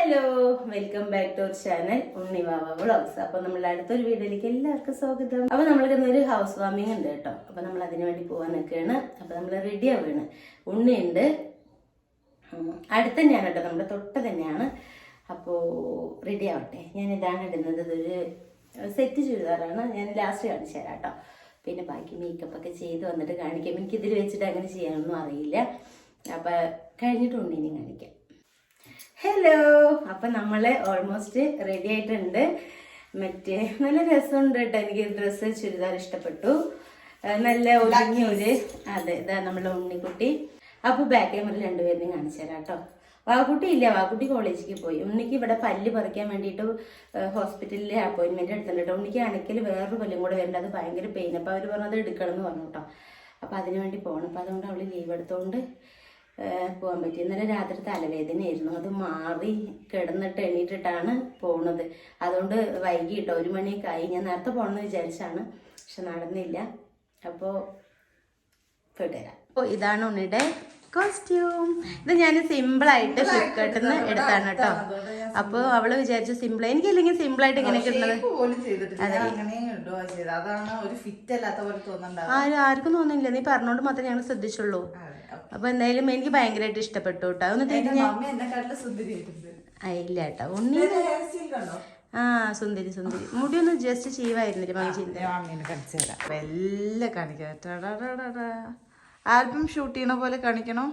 Hello welcome back to our channel Unnivava vlogs അപ്പൊ നമ്മൾ അടുത്തൊരു വീഡിയോയിലേക്ക് എല്ലാവർക്കും സ്വാഗതം. അപ്പൊ നമ്മൾക്ക് ഇന്നൊരു ഹൗസ് വാമിംഗ് ഉണ്ട് കേട്ടോ. അപ്പൊ നമ്മൾ അതിനു വേണ്ടി പോവാൻ നിൽക്കുകയാണ്. അപ്പൊ നമ്മൾ റെഡി ആവുകയാണ്. ഉണ്ണിയുണ്ട്. അടുത്ത് തന്നെയാണ് കേട്ടോ. നമ്മുടെ തൊട്ട് തന്നെയാണ്. അപ്പോൾ റെഡി ആവട്ടെ. ഞാൻ ഇതാണ് ഇടുന്നത്. ഇതൊരു സെറ്റ് ചുരിദാറാണ്. ഞാൻ ലാസ്റ്റ് കാണിച്ചു തരാം കേട്ടോ. പിന്നെ ബാക്കി മേക്കപ്പ് ഒക്കെ ചെയ്ത് വന്നിട്ട് കാണിക്കാം. എനിക്ക് ഇതിൽ വെച്ചിട്ട് അങ്ങനെ ചെയ്യാനൊന്നും അറിയില്ല. അപ്പം കഴിഞ്ഞിട്ടുണ്ട് ഇനി കാണിക്കാം. ഹലോ അപ്പൊ നമ്മൾ ഓൾമോസ്റ്റ് റെഡി ആയിട്ടുണ്ട്. മറ്റേ നല്ല രസമുണ്ട് കേട്ടോ. എനിക്ക് ഡ്രസ്സ് ചുരിദാർ ഇഷ്ടപ്പെട്ടു. നല്ല ഒതുങ്ങിയ ഒരു അതെ ഇതാ നമ്മുടെ ഉണ്ണിക്കുട്ടി. അപ്പൊ ബാക്ക് ക്യാമറ രണ്ടുപേരും കാണിച്ചു തരാം കേട്ടോ. വാക്കുട്ടി ഇല്ല. വാക്കുട്ടി കോളേജിലേക്ക് പോയി. ഉണ്ണിക്ക് ഇവിടെ പല്ല് പറിക്കാൻ വേണ്ടിയിട്ട് ഹോസ്പിറ്റലിൽ അപ്പോയിന്റ്മെന്റ് എടുത്തിട്ടുണ്ട് ഉണ്ണിക്ക് അണക്കിൽ വേറൊരു പല്ലും കൂടെ വരേണ്ടത് ഭയങ്കര പെയിൻ അപ്പൊ അവർ പറഞ്ഞത് എടുക്കണം എന്ന് പറഞ്ഞു കേട്ടോ. അപ്പൊ അതിനു വേണ്ടി പോകണം അപ്പൊ അതുകൊണ്ട് അവൾ ലീവ് എടുത്തോണ്ട് പോകാൻ പറ്റി ഇന്നലെ രാത്രി തലവേദനയായിരുന്നു. അത് മാറി കിടന്നിട്ട് എണീറ്റിട്ടാണ് പോണത്. അതുകൊണ്ട് വൈകിട്ട് ഒരു മണിയൊക്കെ ആയി. ഞാൻ നേരത്തെ പോകണമെന്ന് വിചാരിച്ചാണ് പക്ഷെ നടന്നില്ല. അപ്പോൾ തുടരാം അപ്പോൾ ഇതാണ് ഉണ്ണിയുടെ കോസ്റ്റ്യൂം. ഇത് ഞാൻ സിമ്പിളായിട്ട് ഫ്ലിപ്കാർട്ടിൽ നിന്ന് എടുത്താണ് കേട്ടോ. അപ്പോൾ അവൾ വിചാരിച്ചു സിമ്പിൾ എനിക്ക് അല്ലെങ്കിൽ സിമ്പിളായിട്ട് ഇങ്ങനെ കിട്ടുന്നത് ആരും ആർക്കും തോന്നുന്നില്ല. നീ പറഞ്ഞോണ്ട് മാത്രമേ ഞങ്ങൾ ശ്രദ്ധിച്ചുള്ളൂ. അപ്പൊ എന്തായാലും എനിക്ക് ഭയങ്കരമായിട്ട് ഇഷ്ടപ്പെട്ടു കേട്ടോ മമ്മി എന്നെക്കാട്ടിലും സുന്ദരിയായിട്ടുണ്ട് ഇല്ല കേട്ടോ ഉണ്ണി ആ സുന്ദരി സുന്ദരി. മുടി ഒന്ന് ജസ്റ്റ് ചെയ്യുമായിരുന്നില്ല മമ്മി ചെയ്ത് ദേ മമ്മീനെ കാണിച്ചു തരാം. അപ്പൊ എല്ലാം കാണിക്കാം. ആൽബം ഷൂട്ട് ചെയ്യണ പോലെ കാണിക്കണോ?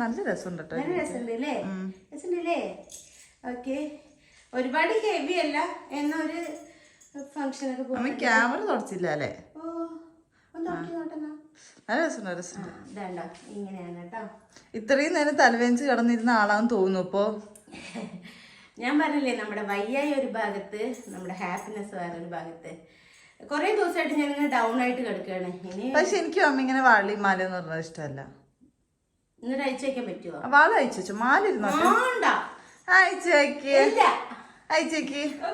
നല്ല രസമുണ്ട് കേട്ടോ ഒരുപാട് ഹെവി അല്ല. എന്നൊരു ഫംഗ്ഷനൊക്കെ പോകും ക്യാമറ തുടച്ചില്ല അല്ലേ? നല്ല രസമുണ്ട് രസമുണ്ട്. ഇങ്ങനെയാണ് കേട്ടോ. ഇത്രയും നേരം തലവേഞ്ച് കിടന്നിരുന്ന ആളാന്ന് തോന്നുന്നു ഇപ്പോ. ഞാൻ പറഞ്ഞില്ലേ നമ്മുടെ വയ്യായ ഒരു ഭാഗത്ത് നമ്മുടെ ഹാപ്പിനെസ് വേറെ ഒരു ഭാഗത്ത്. കുറെ ദിവസമായിട്ട് ഞാൻ ഇങ്ങനെ ഡൗൺ ആയിട്ട് കിടക്കുകയാണ്. ഇനി പക്ഷെ എനിക്ക് അമ്മ ഇങ്ങനെ വാളി മാല എന്ന് പറഞ്ഞത് ഇഷ്ടമല്ല. ഇന്നൊരു അയച്ചു പറ്റുമോ ആ, വാള അയച്ചു മാല ഇരുന്നോ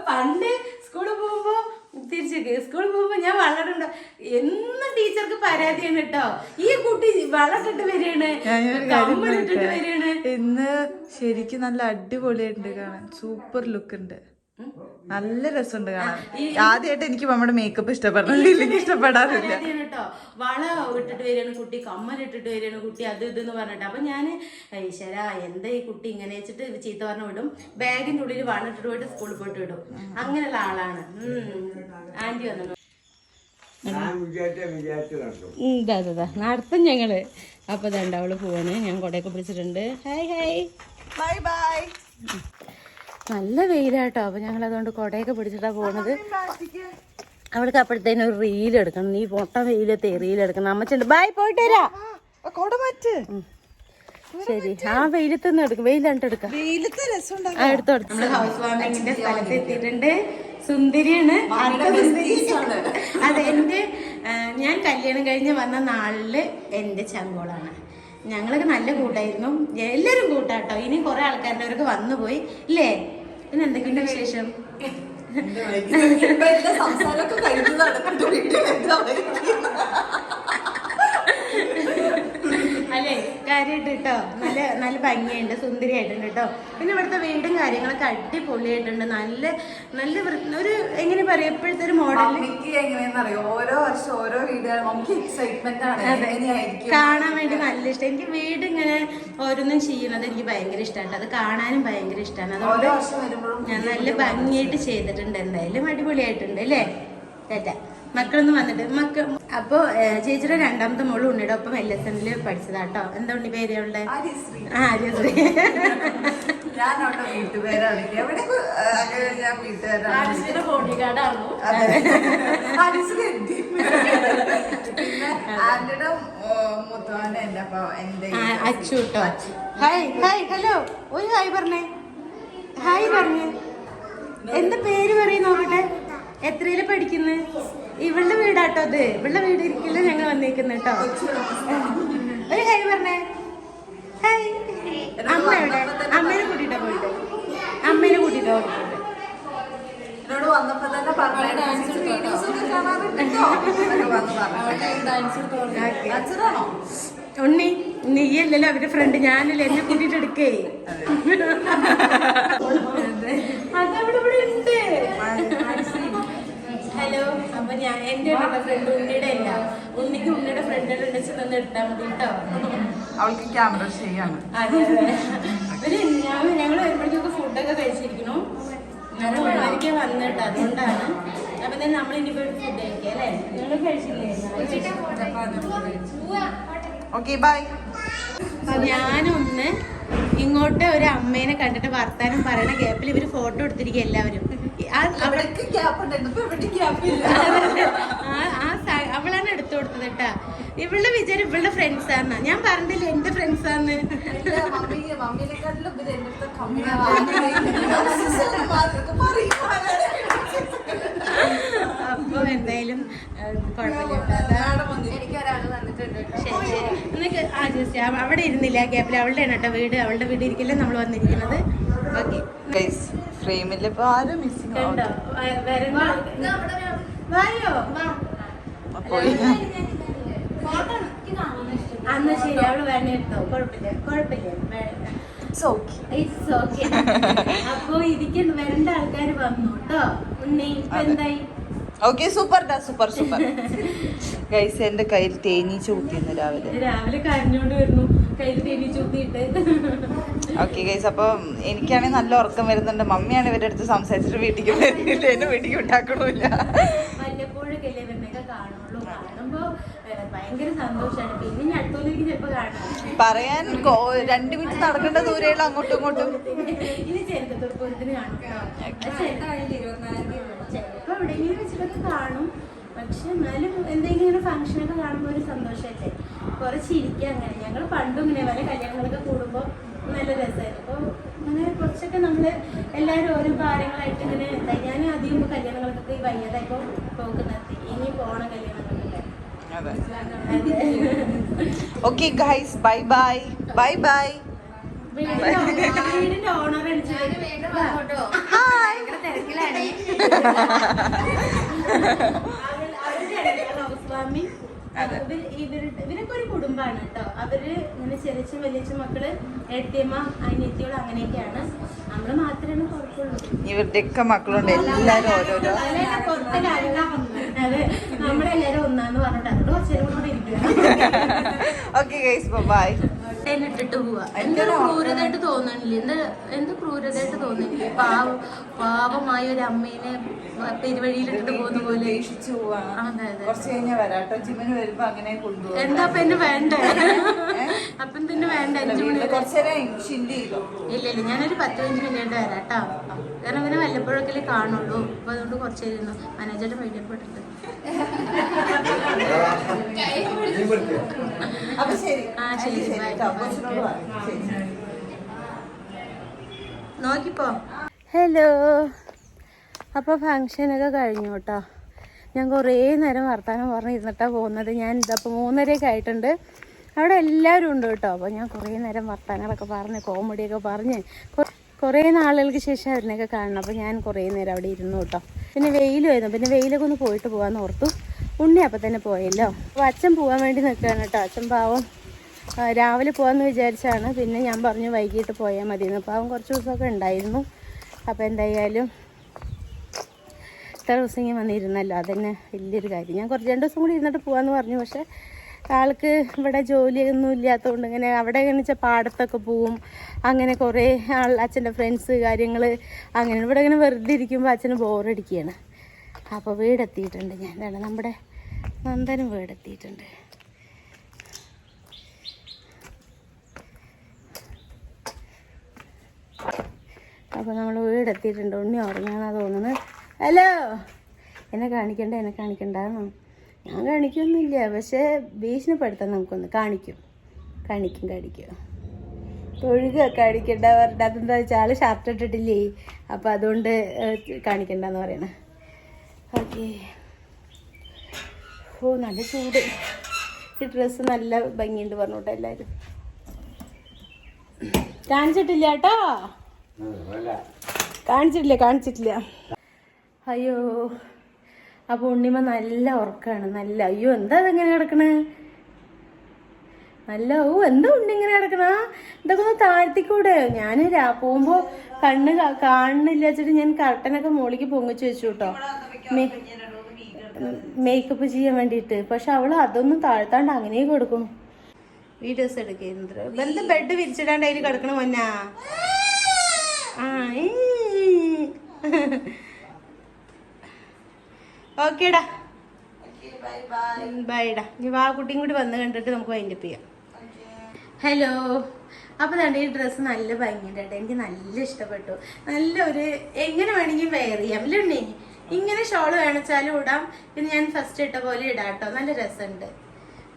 പണ്ട് സ്കൂളിൽ പോകുമ്പോ തിരിച്ചേക്ക് സ്കൂളിൽ പോകുമ്പോൾ ഞാൻ വളരുണ്ടോ. എന്നും ടീച്ചർക്ക് പരാതിയാണ് കേട്ടോ. ഈ കുട്ടി വളർത്തിട്ട് വരികയാണ്? വരികയാണ്. ഇന്ന് ശരിക്കും നല്ല അടിപൊളിയായിട്ടുണ്ട് കാണാൻ. സൂപ്പർ ലുക്ക് ഉണ്ട്. നല്ല രസമുണ്ട് കാണാൻ. ആദ്യമായിട്ട് എനിക്ക് നമ്മുടെ മേക്കപ്പ് ഇഷ്ടപ്പെടുന്നില്ല ഇല്ലെങ്കിൽ ഇഷ്ടപ്പെടാറില്ല. കേട്ടോ. വള ഇട്ടിട്ട് വരികയാണ് കുട്ടി കമ്മൽ ഇട്ടിട്ട് വരികയാണ് കുട്ടി അത് ഇതെന്ന് പറഞ്ഞിട്ട്. അപ്പൊ ഞാൻ ഈശ്വര എന്താ ഈ കുട്ടി ഇങ്ങനെ വെച്ചിട്ട് ചീത്ത പറഞ്ഞു വിടും? ബാഗിന്റെ ഉള്ളിൽ വള ഇട്ടിട്ട് പോയിട്ട് സ്കൂളിൽ പോയിട്ട് വിടും. അങ്ങനെയുള്ള ആളാണ്. ആന്റി വന്നു. ഇതാ ഇതാ നടത്തും ഞങ്ങൾ. അപ്പൊ ഇതാണ്ട് അവൾ പോവാണ്. ഞാൻ കൊടയൊക്കെ പിടിച്ചിട്ടുണ്ട്. Hi hi. Bye bye. നല്ല വെയിലാട്ടോ. അപ്പൊ ഞങ്ങൾ അതുകൊണ്ട് കൊടയൊക്കെ പിടിച്ചിട്ടാ പോണത്. അവൾക്ക് അപ്പോഴത്തേനും ഒരു റീൽ എടുക്കണം. നീ പൊട്ട വെയിലത്തെ റീൽ എടുക്കണം. അമ്മച്ചുണ്ട് ബായ് പോയിട്ട് വരാ. ശരി ആ വെയിലത്ത് നിന്ന് എടുക്കും. വെയിലാണ്ട് എടുക്കാം. എടുത്തോ നമ്മൾ ഹൗസ് വാമിങ്ങിന്റെ സ്ഥലത്ത് എത്തിയിട്ടുണ്ട്. സുന്ദരിയാണ്. അതെന്റെ അതെ എന്റെ ഞാൻ കല്യാണം കഴിഞ്ഞ് വന്ന നാളിൽ എന്റെ ചങ്കോളാണ്. ഞങ്ങളൊക്കെ നല്ല കൂട്ടായിരുന്നു. എല്ലാരും കൂട്ടാട്ടോ. ഇനി കുറെ ആൾക്കാരുടെ അവരൊക്കെ വന്നു പോയി ഇല്ലേ? പിന്നെ എന്തൊക്കെയുണ്ട് വിശേഷം? സംസാരമൊക്കെ കഴിഞ്ഞ് കാര്യമായിട്ട് കേട്ടോ നല്ല നല്ല ഭംഗിയുണ്ട് സുന്ദരിയായിട്ടുണ്ട് കേട്ടോ പിന്നെ ഇവിടുത്തെ വീണ്ടും കാര്യങ്ങളൊക്കെ അടിപൊളിയായിട്ടുണ്ട്. നല്ല നല്ല ഒരു എങ്ങനെ പറയാ ഇപ്പോഴത്തെ ഒരു മോഡൽ എങ്ങനെയാണെന്നറിയോ? ഓരോ വർഷം ഓരോ വീടുകളും നമുക്ക് എക്സൈറ്റ്മെന്റ് ആണ്. കാണാൻ വേണ്ടി നല്ല ഇഷ്ടം. എനിക്ക് വീട് ഇങ്ങനെ ഓരോന്നും ചെയ്യുന്നത് എനിക്ക് ഭയങ്കര ഇഷ്ടമാണ് അത് കാണാനും ഭയങ്കര ഇഷ്ടമാണ് അതുകൊണ്ട് ഓരോ വർഷം വരുമ്പോഴും ഞാൻ നല്ല ഭംഗിയായിട്ട് ചെയ്തിട്ടുണ്ട്. എന്തായാലും അടിപൊളിയായിട്ടുണ്ട് അല്ലേ? തെറ്റ മക്കളൊന്നും വന്നിട്ട് മക്ക അപ്പോ ചേച്ചിയുടെ രണ്ടാമത്തെ മോൾ ഉണ്ണിയുടെ ഒപ്പം എൽ എസ് എന്നിൽ പഠിച്ചതാട്ടോ. എന്താ ഉണ്ണി പേര് ഉള്ളത് ആര്യശ്രീ. ആ ആര്യശ്രീ. ഞാൻ അവിടെ വീട്ടുപേരാണ് വിളിക്കുക. എവിടെ ഞാൻ വീട്ടുകാരാണ് ആര്യശ്രീ എത്തി. പിന്നെ ആന്റിയുടെ മുത്തോന്റെ എന്റെ അപ്പൊ എന്റെ ആ, അച്ചു കേട്ടോ ഹായ് ഹായ് ഹലോ ഒരു ഹായ് പറഞ്ഞേ. ഹായ് പറഞ്ഞേ. എന്താ പേര് പറയും നോക്കട്ടെ? എത്രയിൽ പഠിക്കുന്നത് ഇവളുടെ വീടാട്ടോ അത് ഇവളുടെ വീട് ഇരിക്കില്ല ഞങ്ങൾ വന്നേക്കുന്ന കേട്ടോ ഒരു ഹായ് പറഞ്ഞേ. ഹായ്. അമ്മ എവിടെ? അമ്മേനെ കൂട്ടിട്ടാ പോയിട്ട്? അമ്മേനെ കൂട്ടിട്ടാ പോയിട്ടുണ്ട് എന്നോട് വന്നപ്പോ തന്നെ പറഞ്ഞു ഉണ്ണി നീയല്ലല്ലോ അവരുടെ ഫ്രണ്ട് ഞാനല്ലേ എന്നെ കൂട്ടിട്ട് എടുക്കേ. അതവിടെ ഇവിടെ ഉണ്ട്. ഹലോ അപ്പൊ ഞാൻ എന്റെ ഫ്രണ്ട് ഉണ്ണിയുടെ അല്ല. ഉണ്ണിക്ക് ഉണ്ണിയുടെ ഫ്രണ്ടിന്റെ ഉണ്ടെച്ച് തന്നെ എടുത്താൽ മതി കേട്ടോ. അവൾക്ക് ക്യാമറ ചെയ്യാണ് അതെ അതെ. ഞാൻ ഞങ്ങൾ വരുമ്പോഴത്തേക്ക് ഫുഡൊക്കെ കഴിച്ചിരിക്കണു ഞാൻ ഒന്നരയ്ക്ക് വന്നിട്ട് അതുകൊണ്ടാണ്. അപ്പൊ തന്നെ നമ്മൾ ഇനി ഫുഡ് കഴിക്കാം അല്ലേ? നിങ്ങൾ കഴിച്ചില്ലേ? ഓക്കെ ബൈ ഞാനൊന്ന് ഇങ്ങോട്ട് ഒരു അമ്മേനെ കണ്ടിട്ട് വർത്താനം പറയണ ഗ്യാപ്പിൽ ഇവർ ഫോട്ടോ എടുത്തിരിക്കുക എല്ലാവരും. ആ- ഗ്യാപ്പ് ഇല്ല. ആ സ- അവളാണ് എടുത്തു കൊടുത്തത് കേട്ടാ. ഇവളുടെ വിചാരം ഇവളുടെ ഫ്രണ്ട്സ് ആണ് ഞാൻ പറഞ്ഞില്ല എന്റെ ഫ്രണ്ട്സ് ആണ് അപ്പൊ എന്തായാലും കുഴപ്പമില്ല ആ ജസ്റ്റ് അവിടെ ഇരുന്നില്ല ആ ഗ്യാപ്പിൽ അവളുടെ കേട്ടോ വീട്. അവളുടെ വീട് ഇരിക്കില്ല നമ്മൾ വന്നിരിക്കുന്നത്. ഓക്കെ. ഫ്രെയിമിൽ ഇപ്പൊ ആരും മിസ്സിംഗ് പോയി. അന്ന് ശരി അവൾ വേണ എടുത്തോ. കുഴപ്പമില്ല കുഴപ്പമില്ല. വേണ്ട ഇറ്റ്സ് ഓക്കെ ഇറ്റ്സ് ഓക്കെ അപ്പൊ ഇതിക്ക് വരേണ്ട ആൾക്കാർ വന്നു കേട്ടോ. ഉണ്ണി ഇപ്പൊ എന്തായി? ഓക്കെ സൂപ്പർ ഡാ സൂപ്പർ സൂപ്പർ ഗൈസ് എന്റെ കയ്യിൽ തേനീച്ച കൂട്ടിയിരുന്നു രാവിലെ. രാവിലെ കരഞ്ഞോണ്ട് വരുന്നു. കയ്യിൽ തേനി ചൂത്തിയിട്ട് ഓക്കെ ഗൈസ് അപ്പൊ എനിക്കാണെങ്കിൽ നല്ല ഉറക്കം വരുന്നുണ്ട്. മമ്മിയാണ് ഇവരുടെ അടുത്ത് സംസാരിച്ചിട്ട് വീട്ടിലേക്ക് വരുന്നില്ല എന്നെ വീട്ടിലേക്ക് ഉണ്ടാക്കണമില്ല പറയാൻ രണ്ടു മിനിറ്റ് നടക്കേണ്ട ദൂരെയുള്ള അങ്ങോട്ടും ഇങ്ങോട്ടും. കാണും പക്ഷെ എന്നാലും എന്തെങ്കിലും ഫംഗ്ഷനൊക്കെ കാണുമ്പോൾ ഒരു സന്തോഷമല്ലേ? കുറച്ചിരിക്കുക അങ്ങനെ. ഞങ്ങൾ പണ്ടും ഇങ്ങനെ പല കല്യാണങ്ങളൊക്കെ കൂടുമ്പോൾ നല്ല രസമായിരുന്നു. അപ്പോൾ അങ്ങനെ കുറച്ചൊക്കെ നമ്മൾ എല്ലാവരും ഓരോ കാര്യങ്ങളായിട്ട് ഇങ്ങനെ ഞാൻ അധികം കല്യാണങ്ങൾക്ക് ഈ വയ്യാതായപ്പോൾ പോക്ക് നിർത്തി ഇനി പോണ കല്യാണങ്ങളൊക്കെ. Okay guys bye bye bye bye വീടിന്റെ ഓണർ- അടിച്ചു സ്വാമി. ഇവരൊക്കെ ഒരു കുടുംബമാണ് കേട്ടോ. അവർ ഇങ്ങനെ ചെറിയ വലിയ മക്കൾ എട്ടിയമ്മ അനിയത്തിയോട് അങ്ങനെയൊക്കെയാണ്. നമ്മൾ മാത്രമേ കുഴപ്പമുള്ളൂ ഇവരുടെയൊക്കെ മക്കളുണ്ട്. എല്ലാരും ഓരോരോ. അതല്ല പുറത്തെ കാര്യങ്ങൾ അതെ നമ്മളെല്ലാരും ഒന്നാന്ന് പറഞ്ഞിട്ട് അതുകൊണ്ട് കുറച്ചേരും കൂടെ ഇരിക്കുക ഓക്കെ ഗൈസ് ബൈ ഇട്ടിട്ട് പോവാ. എന്തൊരു ക്രൂരതായിട്ട് തോന്നണില്ല. എന്ത് എന്ത് ക്രൂരതായിട്ട് തോന്നില്ല പാവ പാവമായ ഒരു അമ്മേനെ പെരുവഴിയിലിട്ടിട്ട് പോകുന്ന പോലെ. കുറച്ച് കഴിഞ്ഞാൽ വരാട്ടോ ജിമ്മിന് വരുമ്പോ അങ്ങനെ കൊണ്ടുപോകും എന്താ അപ്പൊ എന്നെ വേണ്ടേ? അപ്പം തന്നെ വേണ്ട അഞ്ചു മണി നേരം ഇല്ല ഇല്ല. ഞാനൊരു പത്ത് പതിനഞ്ച് മിനിറ്റ് വരാട്ടോ കാരണം ഇവനെ വല്ലപ്പോഴൊക്കെ കാണുള്ളൂ. അപ്പൊ അതുകൊണ്ട് കുറച്ച് ഇരുന്നു മാനേജറുടെ വൈകിട്ട് അപ്പൊ ശരി ആ, ശരി, നോക്കിപ്പോ. ഹലോ. അപ്പോൾ ഫങ്ഷനൊക്കെ കഴിഞ്ഞു കേട്ടോ. ഞാൻ കുറേ നേരം വർത്തമാനം പറഞ്ഞിരുന്നിട്ടാണ് പോകുന്നത്. ഞാൻ ഇതപ്പോൾ മൂന്നരയൊക്കെ ആയിട്ടുണ്ട്. അവിടെ എല്ലാവരും ഉണ്ട് കേട്ടോ. അപ്പോൾ ഞാൻ കുറേ നേരം വർത്തമാനങ്ങളൊക്കെ പറഞ്ഞ് കോമഡിയൊക്കെ പറഞ്ഞ്. കുറേ നാളുകൾക്ക് ശേഷം അതിനൊക്കെ കാണണം. അപ്പോൾ ഞാൻ കുറേ നേരം അവിടെ ഇരുന്നു കേട്ടോ. പിന്നെ വെയിലുമായിരുന്നു പിന്നെ വെയിലൊക്കെ ഒന്ന് പോയിട്ട് പോകാമെന്ന് ഓർത്തു. ഉണ്ണി അപ്പം തന്നെ പോയല്ലോ. അപ്പോൾ അച്ഛൻ പോകാൻ വേണ്ടി നിൽക്കുകയാണ് കേട്ടോ. അച്ഛൻ പാവം രാവിലെ പോകാമെന്ന് വിചാരിച്ചാണ്. പിന്നെ ഞാൻ പറഞ്ഞു വൈകിട്ട് പോയാൽ മതിയെന്ന്. അപ്പോൾ അവൻ കുറച്ച് ദിവസമൊക്കെ ഉണ്ടായിരുന്നു. അപ്പോൾ എന്തായാലും ഇത്ര ദിവസം ഇങ്ങനെ വന്നിരുന്നല്ലോ. അതന്നെ വലിയൊരു കാര്യം. ഞാൻ കുറച്ച് രണ്ട് ദിവസം കൂടി ഇരുന്നിട്ട് പോകാമെന്ന് പറഞ്ഞു. പക്ഷേ ആൾക്ക് ഇവിടെ ജോലിയൊന്നും ഇല്ലാത്തതുകൊണ്ട് ഇങ്ങനെ അവിടെ ഇങ്ങനെ വെച്ചാൽ പാടത്തൊക്കെ പോവും. അങ്ങനെ കുറേ ആൾ അച്ഛന്റെ ഫ്രണ്ട്സ് കാര്യങ്ങൾ അങ്ങനെ ഇവിടെ ഇങ്ങനെ വെറുതെ ഇരിക്കുമ്പോൾ അച്ഛന് ബോറടിക്കുകയാണ് അപ്പോൾ വീടെത്തിയിട്ടുണ്ട് ഞാൻ. എന്താണ് നമ്മുടെ നന്ദനും വീടെത്തിയിട്ടുണ്ട്. അപ്പോൾ നമ്മൾ വീടെത്തിയിട്ടുണ്ട്. ഉണ്ണി ഉറങ്ങാന്നാണ് തോന്നുന്നത്. ഹലോ എന്നെ കാണിക്കണ്ട എന്നെ കാണിക്കണ്ടെന്നോ ഞാൻ കാണിക്കൊന്നുമില്ല. പക്ഷേ ഭീഷണിപ്പെടുത്താൻ നമുക്കൊന്ന് കാണിക്കും. കാണിക്കും കാണിക്കും. തൊഴുക കാണിക്കണ്ട പറഞ്ഞിട്ട് അതെന്താ വെച്ചാൽ ആൾ ഷർട്ട് ഇട്ടിട്ടില്ലേ? അപ്പോൾ അതുകൊണ്ട് കാണിക്കണ്ടെന്ന് പറയണ. ഓക്കെ. ഓ നല്ല ചൂട്. ഈ ഡ്രസ്സ് നല്ല ഭംഗിയുണ്ട് പറഞ്ഞോട്ടെ എല്ലാവരും കാണിച്ചിട്ടില്ല കേട്ടോ? കാണിച്ചിട്ടില്ല കാണിച്ചിട്ടില്ല. അയ്യോ. അപ്പോൾ ഉണ്ണിമ നല്ല ഉറക്കമാണ് നല്ല അയ്യോ എന്താ അതെങ്ങനെ കിടക്കണേ? നല്ല ഓ എന്താ ഉണ്ണി ഇങ്ങനെ കിടക്കണ? ഇതൊക്കെ ഒന്ന് താഴ്ത്തിക്കൂടെ? ഞാൻ പോകുമ്പോ കണ്ണ് കാണുന്നില്ല വെച്ചിട്ട് ഞാൻ കർട്ടനൊക്കെ മോളിക്ക് പൊങ്ങിച്ചു വെച്ചു കേട്ടോ. മേക്കപ്പ് ചെയ്യാൻ വേണ്ടിയിട്ട്. പക്ഷെ അവൾ അതൊന്നും താഴ്ത്താണ്ട് അങ്ങനെ കൊടുക്കും. വീഡിയോസ് എടുക്കുന്നത് ബെഡ് വിരിച്ചിടാണ്ട് അതിൽ കിടക്കണ മൊന്നാ ആ ഓക്കേടാ. ബൈഡാ. ഇനി വാ കുട്ടിയും കൂടി വന്ന് കണ്ടിട്ട് നമുക്ക് വൈൻഡപ്പ് ചെയ്യാം. ഹലോ അപ്പോൾ തന്നെ ഈ ഡ്രസ്സ് നല്ല ഭംഗിയുണ്ട് കേട്ടോ. എനിക്ക് നല്ല ഇഷ്ടപ്പെട്ടു. നല്ല ഒരു എങ്ങനെ വേണമെങ്കിൽ വെയർ ചെയ്യാം. അല്ലേ ഉണ്ണി? ഇങ്ങനെ ഷോൾ വേണിച്ചാലും ഇടാം. പിന്നെ ഞാൻ ഫസ്റ്റ് ഇട്ട പോലെ ഇടാം കേട്ടോ. നല്ല രസമുണ്ട്.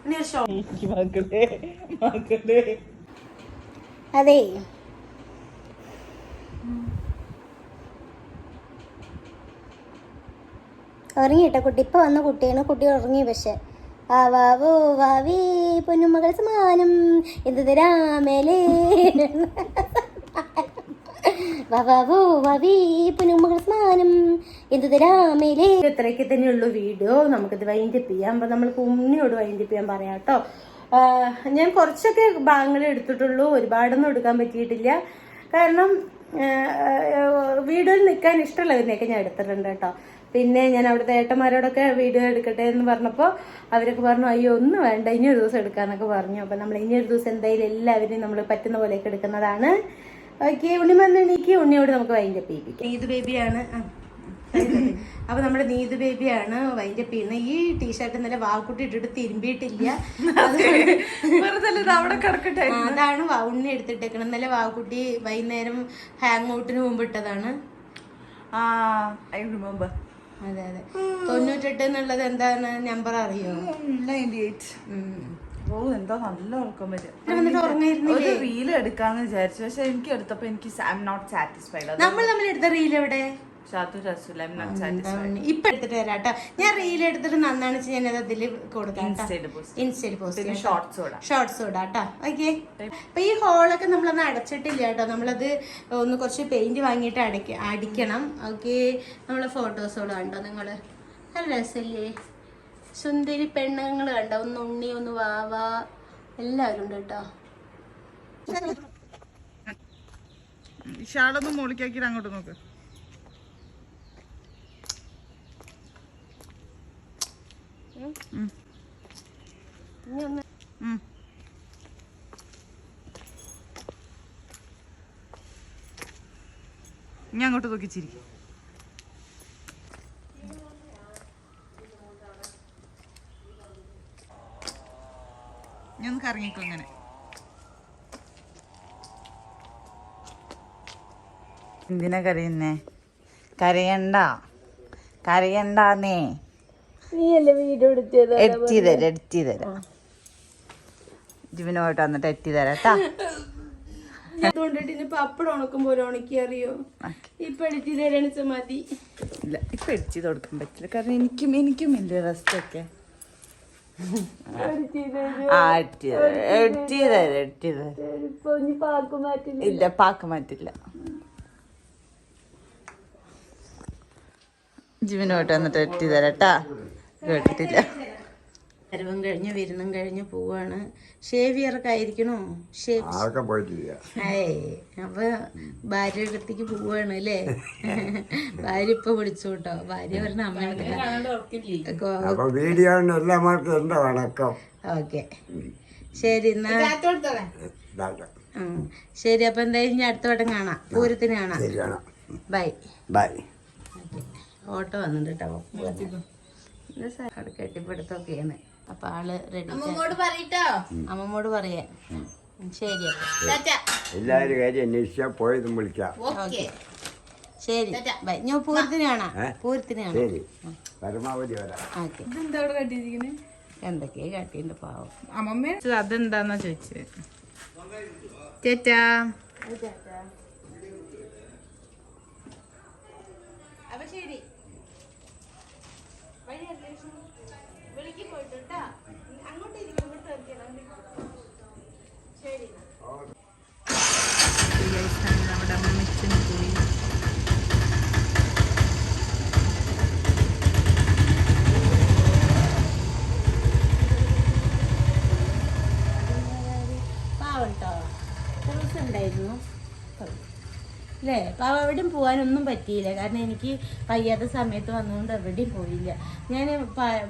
ഇനി ഒരു ഷോൾ അതെ. ഉറങ്ങിയിട്ട? കുട്ടി ഇപ്പൊ വന്ന കുട്ടിയാണ്. കുട്ടി ഉറങ്ങി പക്ഷെ. ആവാവോ വാവി പൊന്നുമകൾ സമാനം. എന്ത് തരാമേലേ വാവാവോ വാവി സമാനം. എന്ത് തരാമേലേ ഇത്രയ്ക്ക് തന്നെയുള്ളൂ വീഡിയോ. നമുക്കിത് വൈൻഡപ്പ് ചെയ്യാം. അപ്പൊ നമ്മൾക്ക് കുഞ്ഞിയോട് വൈൻഡപ്പ് ചെയ്യാൻ പറയാം കേട്ടോ. ഞാൻ കുറച്ചൊക്കെ ഭാഗങ്ങൾ എടുത്തിട്ടുള്ളൂ. ഒരുപാടൊന്നും എടുക്കാൻ പറ്റിയിട്ടില്ല. കാരണം വീഡിയോയിൽ നിൽക്കാൻ ഇഷ്ടമുള്ളതിനെയൊക്കെ ഞാൻ എടുത്തിട്ടുണ്ട് കേട്ടോ. പിന്നെ ഞാൻ അവിടുത്തെ ഏട്ടന്മാരോടൊക്കെ വീഡിയോ എടുക്കട്ടെ എന്ന് പറഞ്ഞപ്പോൾ അവരൊക്കെ പറഞ്ഞു അയ്യോ ഒന്നും വേണ്ട ഇനി ഒരു ദിവസം എടുക്കാന്നൊക്കെ പറഞ്ഞു. അപ്പം നമ്മൾ ഇനി ഒരു ദിവസം എന്തായാലും എല്ലാവരും നമ്മൾ പറ്റുന്ന പോലെയൊക്കെ എടുക്കുന്നതാണ്. ഓക്കെ ഉണ്ണി വന്നെണീക്ക് ഉണ്ണിയോട് നമുക്ക് വൈന്റെ പീപ്പിക്കാം ഇത് ബേബിയാണ്. ആ. അപ്പൊ നമ്മുടെ നീതു ബേബിയാണ് വൈന്റെ പിന്ന ഈ ടീഷർട്ട് ഇന്നലെ വാക്കുട്ടി ഇട്ടിട്ട് തിരുമ്പിയിട്ടില്ല. അവിടെ കിടക്കട്ടെ? അതാണ് വാ- ഉണ്ണി എടുത്തിട്ടേക്കണം ഇന്നലെ വാക്കുട്ടി വൈകുന്നേരം ഹാങ് ഔട്ടിന് മുമ്പ് ഇട്ടതാണ്. ആ ഐ റിമെമ്പർ അതെ അതെ. തൊണ്ണൂറ്റെട്ട് എന്നുള്ളത് എന്താണ് നമ്പർ അറിയോ? Ninety eight. ഓ എന്താ നല്ല ഉറക്കം വരും. ഒരു റീൽ എടുക്കാന്ന് വിചാരിച്ചു. പക്ഷെ എനിക്ക് എടുത്തപ്പോ എനിക്ക് ഐ എം നോട്ട് സാറ്റിസ്ഫൈഡ് നമ്മൾ തമ്മിൽ എടുത്ത റീൽ എവിടെ? ഇപ്പൊ എടുത്തിട്ട് വരാം കേട്ടോ ഞാൻ റീൽ എടുത്തിട്ട് നന്നാണ് ഞാൻ അത് അതിൽ കൊടുക്കാം ഇൻസ്റ്റയിൽ പോസ്റ്റ് ഷോർട്സ് ഇടാം. കേട്ടോ ഓക്കെ അപ്പൊ ഈ ഹോളൊക്കെ നമ്മളൊന്ന് അടച്ചിട്ടില്ല കേട്ടോ നമ്മളത് ഒന്ന് കുറച്ച് പെയിന്റ് വാങ്ങിയിട്ട് അടയ്ക്ക അടിക്കണം. ഓക്കെ നമ്മളെ ഫോട്ടോസോട് കണ്ടോ നിങ്ങൾ. നല്ല രസല്ലേ? സുന്ദരി പെണ്ണുങ്ങൾ കണ്ടോ? ഒന്ന് ഉണ്ണി ഒന്ന് വാവ എല്ലാവരും ഉണ്ട് കേട്ടോ ഷാളൊന്ന് മുകളിക്കാക്കിയിട്ട് അങ്ങോട്ട് നോക്ക്. ഇനി അങ്ങോട്ട് നോക്കി ചിരിക്കും. ഞാൻ ഒന്ന് കറങ്ങിക്കും അങ്ങനെ എന്തിനാ കരയുന്നേ? കരയണ്ട. നീയല്ലേ തരാം തരാം ജിവിനോട്ട് വന്നിട്ട് എത്തി തരാം കേട്ടാ അതുകൊണ്ടിട്ട് ഇനി പപ്പടം ഉണക്കുമ്പോ ഉണക്കി അറിയോ? ഇപ്പൊ മതി. ഇല്ല ഇപ്പൊ എഡ്റ്റ് ചെയ്ത് കൊടുക്കാൻ പറ്റില്ല. കാരണം എനിക്കും എനിക്കും ഇല്ല റെസ്റ്റ് ഒക്കെ. ഇല്ല പാക്ക മാറ്റില്ല. ജിവിനോട്ട് വന്നിട്ട് എട്ടി തരാം കേട്ടാ കേട്ടിട്ടില്ല. വരവും കഴിഞ്ഞ് വിരുന്നും കഴിഞ്ഞ് പോവാണ്. ഷേവിയറൊക്കെ ആയിരിക്കണോ? അപ്പൊ ഭാര്യ അടുത്തേക്ക് പോവാണ് അല്ലേ? ഭാര്യ ഇപ്പൊ വിളിച്ചു കേട്ടോ. ഭാര്യ പറഞ്ഞ അമ്മ ഓക്കെ. ശരി എന്നാ. ശരി അപ്പൊ എന്തായാലും ഞാൻ അടുത്ത വട്ടം കാണാം. പൂരത്തിന് കാണാം. ബൈ. ബൈ. ഓട്ടോ വന്നിട്ട് കേട്ടോ അവിടെ കെട്ടിപ്പിടുത്തൊക്കെയാണ് അപ്പൊ ആൾ റെഡി അമ്മമ്മോട് പറയാ ശരി. അപ്പൊ എല്ലാവരും കാര്യം അന്വേഷിച്ചാ പോയതും വിളിക്കാം ഓക്കെ. ശരി. ബൈ. ഞാൻ പൂരത്തിന് കാണാം? പൂരത്തിന് കാണാം. പരമാവധി വരാം. അവിടെ എന്തൊക്കെയാ കാട്ടിന്റെ പാവം. അമ്മമ്മ? അതെന്താന്നാ ചോദിച്ചത് ചേച്ചാ അപ്പൊ ശരി. അല്ലേ? പാവ എവിടെയും പോകാനൊന്നും പറ്റിയില്ല. കാരണം എനിക്ക് വയ്യാത്ത സമയത്ത് വന്നുകൊണ്ട് എവിടെയും പോയില്ല. ഞാൻ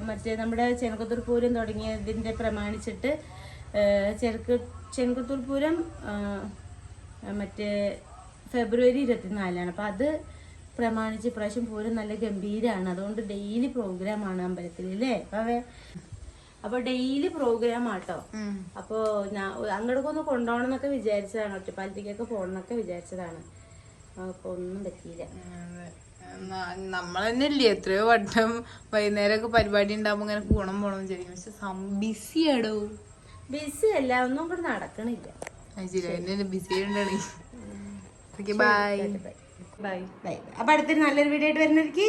മറ്റേ നമ്മുടെ ചെനക്കത്തൂർ പൂരം തുടങ്ങിയതിന്റെ പ്രമാണിച്ചിട്ട് ഏഹ്, ചെങ്കുത്തൂർ പൂരം മറ്റേ ഫെബ്രുവരി ഇരുപത്തിനാലാണ് അപ്പോൾ അത് പ്രമാണിച്ച് ഇപ്രാവശ്യം പൂരം നല്ല ഗംഭീരമാണ് അതുകൊണ്ട് ഡെയിലി പ്രോഗ്രാമാണ് അമ്പലത്തിൽ അല്ലേ അപ്പോൾ അപ്പോൾ ഡെയിലി പ്രോഗ്രാം ആട്ടോ അപ്പോൾ ഞാൻ അങ്ങോട്ടൊക്കെ ഒന്ന് കൊണ്ടുപോകണം എന്നൊക്കെ വിചാരിച്ചതാണ്. ഒറ്റപ്പാലത്തേക്കൊക്കെ പോകണം എന്നൊക്കെ വിചാരിച്ചതാണ്. അപ്പോൾ ഒന്നും പറ്റിയില്ല. നമ്മൾ തന്നെ ഇല്ലേ എത്രയോ വട്ടം വൈകുന്നേരമൊക്കെ പരിപാടി ഉണ്ടാകുമ്പോ ഇങ്ങനെ പോണം പോണം വിചാരിക്കും. പക്ഷെ ബിസി ആടോ. ബിസി അല്ല ഒന്നും കൂടെ നടക്കണില്ല. അപ്പൊ ബൈ ബൈ ബൈ അപ്പോൾ അടുത്തൊരു നല്ലൊരു വീഡിയോ ആയിട്ട് വരുന്നവർക്ക്